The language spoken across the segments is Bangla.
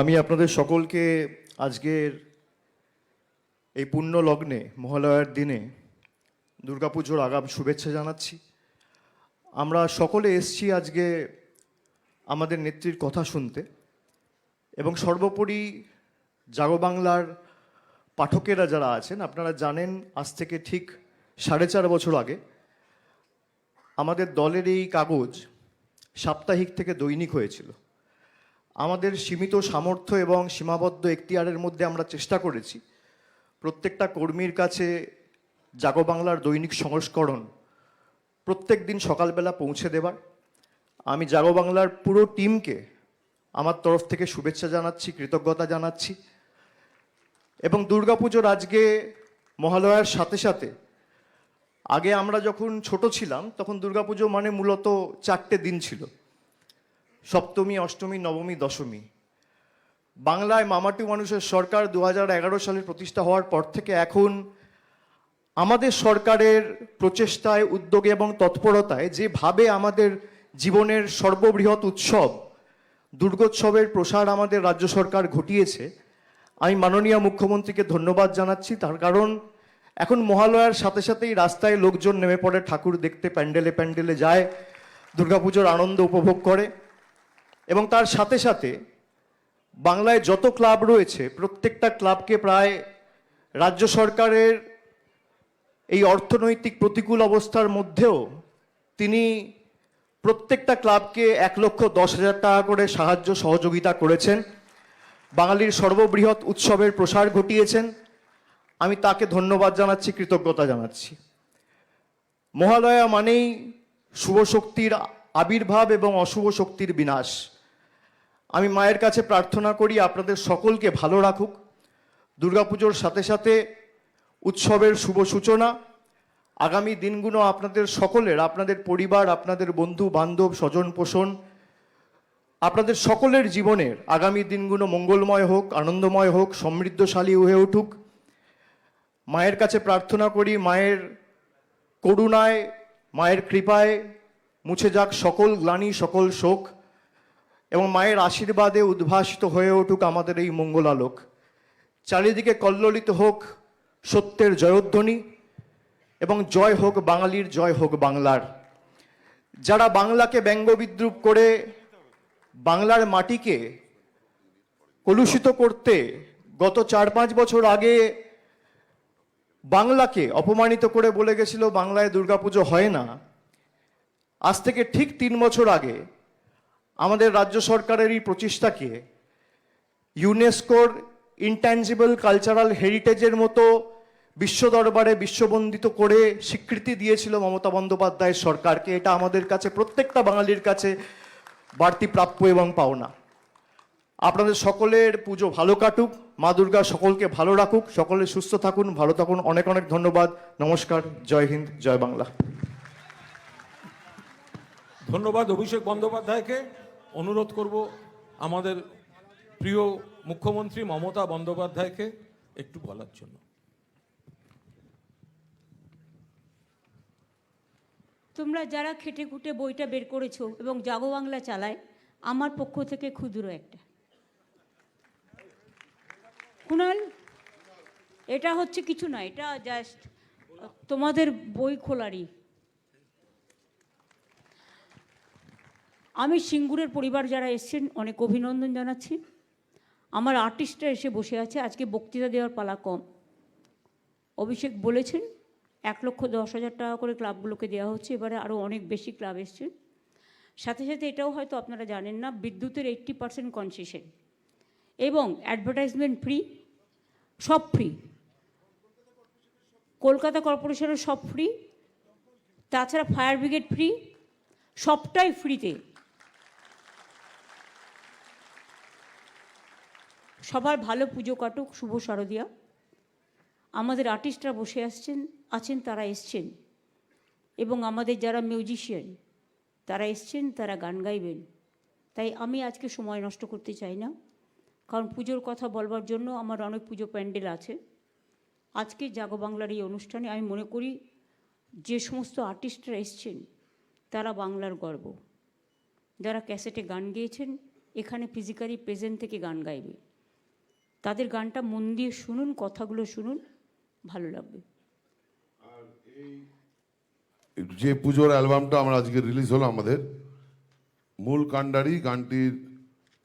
আমি আপনাদের সকলকে আজকের এই পুণ্য লগ্নে মহালয়ার দিনে দুর্গাপুজোর আগাম শুভেচ্ছা জানাচ্ছি। আমরা সকলে এসছি আজকে আমাদের নেত্রীর কথা শুনতে এবং সর্বোপরি জাগো বাংলার পাঠকেরা যারা আছেন, আপনারা জানেন আজ থেকে ঠিক সাড়ে চার বছর আগে আমাদের দলের এই কাগজ সাপ্তাহিক থেকে দৈনিক হয়েছিল। আমাদের সীমিত সামর্থ্য এবং সীমাবদ্ধ এখতিয়ারের মধ্যে আমরা চেষ্টা করেছি। প্রত্যেকটা কর্মীর কাছে জাগো বাংলার দৈনিক সংস্করণ প্রত্যেক দিন সকালবেলা পৌঁছে দেবার। আমি জাগো বাংলার পুরো টিমকে আমার তরফ থেকে শুভেচ্ছা জানাচ্ছি, কৃতজ্ঞতা জানাচ্ছি এবং দুর্গাপুজোর আজকে মহালয়ার সাথে সাথে আগে আমরা যখন ছোট ছিলাম তখন দুর্গাপুজো মানে মূলত চারটে দিন ছিল। সপ্তমী, অষ্টমী, নবমী, দশমী। বাংলায় মামাটি মানুষের সরকার দু সালে প্রতিষ্ঠা হওয়ার পর থেকে এখন আমাদের সরকারের প্রচেষ্টায়, উদ্যোগে এবং তৎপরতায় যেভাবে আমাদের জীবনের সর্ববৃহৎ উৎসব, দুর্গোৎসবের প্রসার আমাদের রাজ্য সরকার ঘটিয়েছে, আমি মাননীয় মুখ্যমন্ত্রীকে ধন্যবাদ জানাচ্ছি। তার কারণ, এখন মহালয়ার সাথে সাথেই রাস্তায় লোকজন নেমে পড়ে, ঠাকুর দেখতে প্যান্ডেলে প্যান্ডেলে যায়, দুর্গাপুজোর আনন্দ উপভোগ করে। এবং তার সাথে সাথে বাংলায় যত ক্লাব রয়েছে, প্রত্যেকটা ক্লাবকে প্রায় রাজ্য সরকারের এই অর্থনৈতিক প্রতিকূল অবস্থার মধ্যেও তিনি প্রত্যেকটা ক্লাবকে এক লক্ষ দশ হাজার টাকা করে সাহায্য সহযোগিতা করেছেন। বাঙালির সর্ববৃহৎ উৎসবের প্রসার ঘটিয়েছেন। আমি তাকে ধন্যবাদ জানাচ্ছি, কৃতজ্ঞতা জানাচ্ছি। মহালয়া মানেই শুভ শক্তির আবির্ভাব এবং অশুভ শক্তির বিনাশ। আমি মায়ের কাছে প্রার্থনা করি আপনাদের সকলকে ভালো রাখুক। দুর্গাপুজোর সাথে সাথে উৎসবের শুভ সূচনা। আগামী দিনগুলো আপনাদের সকলের, আপনাদের পরিবার, আপনাদের বন্ধু, বান্ধব, স্বজন, পোষণ, আপনাদের সকলের জীবনের আগামী দিনগুলো মঙ্গলময় হোক, আনন্দময় হোক, সমৃদ্ধশালী হয়ে উঠুক। মায়ের কাছে প্রার্থনা করি, মায়ের করুণায়, মায়ের কৃপায় মুছে যাক সকল গ্লানি, সকল শোক। এবং মায়ের আশীর্বাদে উদ্ভাসিত হয়ে উঠুক আমাদের এই মঙ্গলালোক। চারিদিকে কল্লোলিত হোক সত্যের জয়ধ্বনি এবং জয় হোক বাঙালির, জয় হোক বাংলার। যারা বাংলাকে ব্যঙ্গ বিদ্রুপ করে বাংলার মাটিকে কলুষিত করতে গত চার পাঁচ বছর আগে বাংলাকে অপমানিত করে বলে গেছিল, বাংলায় দুর্গাপুজো হয় না। আজ থেকে ঠিক তিন বছর আগে আমাদের রাজ্য সরকারের এই প্রচেষ্টাকে ইউনেস্কোর ইনট্যাঞ্জিবল কালচারাল হেরিটেজের মতো বিশ্ব দরবারে বিশ্ববন্দিত করে স্বীকৃতি দিয়েছিল মমতা বন্দ্যোপাধ্যায়ের সরকারকে। এটা আমাদের কাছে, প্রত্যেকটা বাঙালির কাছে বাড়তি প্রাপ্য এবং পাওনা। আপনাদের সকলের পুজো ভালো কাটুক, মা দুর্গা সকলকে ভালো রাখুক, সকলে সুস্থ থাকুন, ভালো থাকুন। অনেক অনেক ধন্যবাদ। নমস্কার, জয় হিন্দ, জয় বাংলা। ধন্যবাদ অভিষেক বন্দ্যোপাধ্যায়কে। অনুরোধ করব আমাদের প্রিয় মুখ্যমন্ত্রী মমতা বন্দ্যোপাধ্যায়কে একটু বলার জন্য। তোমরা যারা খেটে খুঁটে বইটা বের করেছ এবং জাগো বাংলা চালায়, আমার পক্ষ থেকে ক্ষুদ্র একটা। কুণাল, এটা হচ্ছে কিছু না, এটা জাস্ট তোমাদের বই খোলারই। আমি সিঙ্গুরের পরিবার যারা এসছেন, অনেক অভিনন্দন জানাচ্ছি। আমার আর্টিস্টরা এসে বসে আছে, আজকে বক্তৃতা দেওয়ার পালা কম। অভিষেক বলেছেন, এক লক্ষ দশ হাজার টাকা করে ক্লাবগুলোকে দেওয়া হচ্ছে, এবারে আরও অনেক বেশি ক্লাব এসছে। সাথে সাথে এটাও হয়তো আপনারা জানেন না, বিদ্যুতের এইট্টি পার্সেন্ট কনসেশন এবং অ্যাডভার্টাইজমেন্ট ফ্রি সব ফ্রি কলকাতা কর্পোরেশনের সব ফ্রি তাছাড়া ফায়ার ব্রিগেড ফ্রি সবটাই ফ্রিতে সবার ভালো পুজো কাটুক, শুভ শারদিয়া। আমাদের আর্টিস্টরা বসে আসছেন, আছেন, তারা এসছেন। এবং আমাদের যারা মিউজিশিয়ান তারা এসছেন, তারা গান গাইবেন। তাই আমি আজকে সময় নষ্ট করতে চাই না। কারণ পুজোর কথা বলবার জন্য আমার অনেক পুজো প্যান্ডেল আছে। আজকে জাগো বাংলার এই অনুষ্ঠানে আমি মনে করি যে সমস্ত আর্টিস্টরা এসছেন, তারা বাংলার গর্ব। যারা ক্যাসেটে গান গেয়েছেন, এখানে ফিজিক্যালি প্রেজেন্ট থেকে গান গাইবে। তাদের গানটা মন দিয়ে শুনুন, কথাগুলো শুনুন, ভালো লাগবে। যে পুজোর অ্যালবামটা আমরা আজকে রিলিজ হলো আমাদের, মূল কাণ্ডারি গানটির,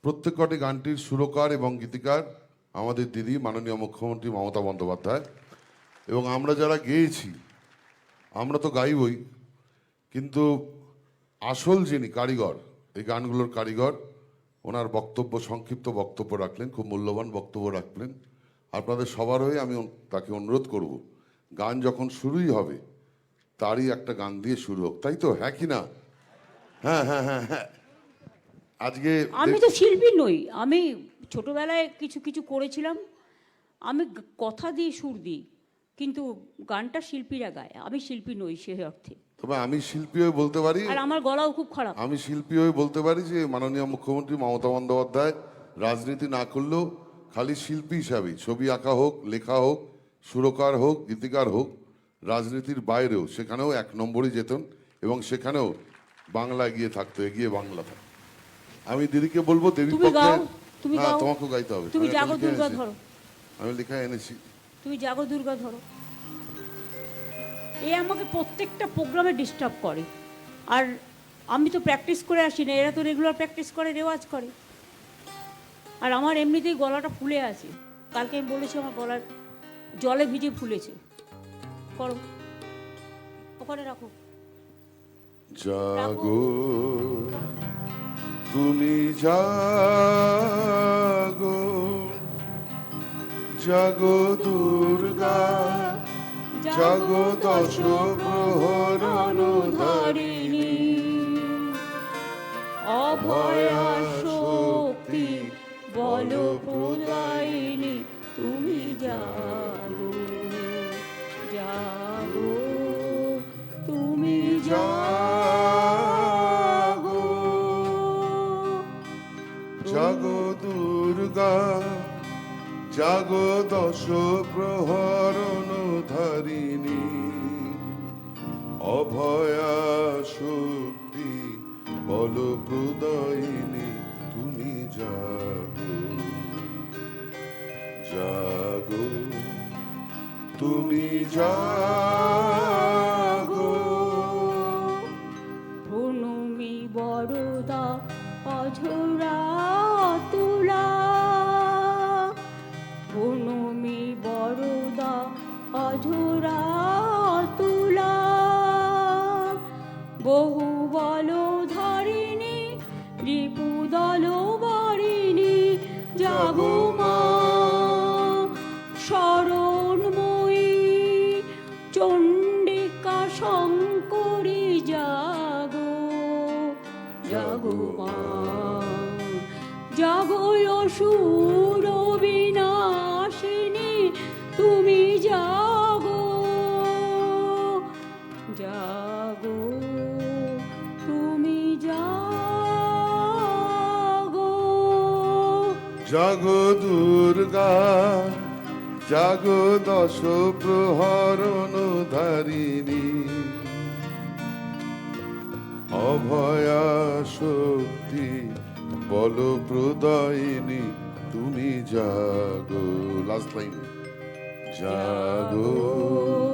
প্রত্যেক কটি গানটির সুরকার এবং গীতিকার আমাদের দিদি, মাননীয় মুখ্যমন্ত্রী মমতা বন্দ্যোপাধ্যায়। এবং আমরা যারা গেয়েছি, আমরা তো গাইবই, কিন্তু আসল যিনি কারিগর, এই গানগুলোর কারিগর ওনার বক্তব্য সংক্ষিপ্ত বক্তব্য রাখলেন খুব মূল্যবান বক্তব্য রাখলেন। আপনাদের সবার হয়ে আমি তাকে অনুরোধ করব গান যখন শুরুই হবে তারই একটা গান দিয়ে শুরু হোক। তাই তো? হ্যাঁ কি না? হ্যাঁ হ্যাঁ হ্যাঁ হ্যাঁ। আজকে আমি তো শিল্পী নই আমি ছোটবেলায় কিছু কিছু করেছিলাম। আমি কথা দিয়ে সুর দিই কিন্তু গানটা শিল্পীরা গায় আমি শিল্পী নই সে অর্থে। তবে আমি শিল্পী হয়ে বলতে পারি আর আমার গলাও খুব খারাপ। আমি শিল্পী হয়ে বলতে পারি যে মাননীয় মুখ্যমন্ত্রী মমতা বন্দ্যোপাধ্যায় রাজনীতি না করলেও খালি শিল্পী হিসাবেই ছবি আঁকা হোক লেখা হোক সুরকার হোক গীতিকার হোক রাজনীতির বাইরেও সেখানেও এক নম্বরই যেতেন এবং সেখানেও বাংলা গিয়ে থাকতো এগিয়ে বাংলা থাকতো। আমি দিদিকে বলব দেবীর তুমি পক্ষে গাও, তুমি হ্যাঁ গাও। তোমাকেও গাইতে হবে তুমি আমি জাগো দুর্গা ধরো। আমি লেখা এনেছি। তুমি জাগো দুর্গা ধরো। এ আমাকে প্রত্যেকটা প্রোগ্রামে ডিস্টার্ব করে। আর আমি তো প্র্যাকটিস করে আসি না, এরা তো রেগুলার প্র্যাকটিস করে, রেওয়াজ করে। আর আমার এমনিতেই গলাটা ফুলে আছে। কালকে আমি বলেছি আমার গলার জলে ভিজে ফুলেছে। করো। ওখানে রাখো। জাগো। তুমি জাগো। জাগো দুর্গা। জাগো দশ প্রহর অনুধারিণী। অভয়া শক্তি বল প্রদায়িনী, তুমি জাগো। জাগো, তুমি জাগো। জাগো দুর্গা জাগো দশ প্রহর অনুধারিণী। অভয়া শক্তি বল প্রদয়িনী তুমি জাগো। জাগো তুমি জাগো। প্রণমী বরদা অঝরা তুলা। বহু বল ধারিণী রিপুদল বারিণী, জাগো মা। শরণময়ী, চণ্ডিকা শঙ্করী, জাগো জাগো মা। জাগো অসুর। জাগো তুমি জাগো। জাগো দুর্গা জাগো দশ প্রহর অনুধারিণী অভয়া শক্তি বল প্রদয়িনী তুমি জাগো। লাস্ট লাইন জাগো।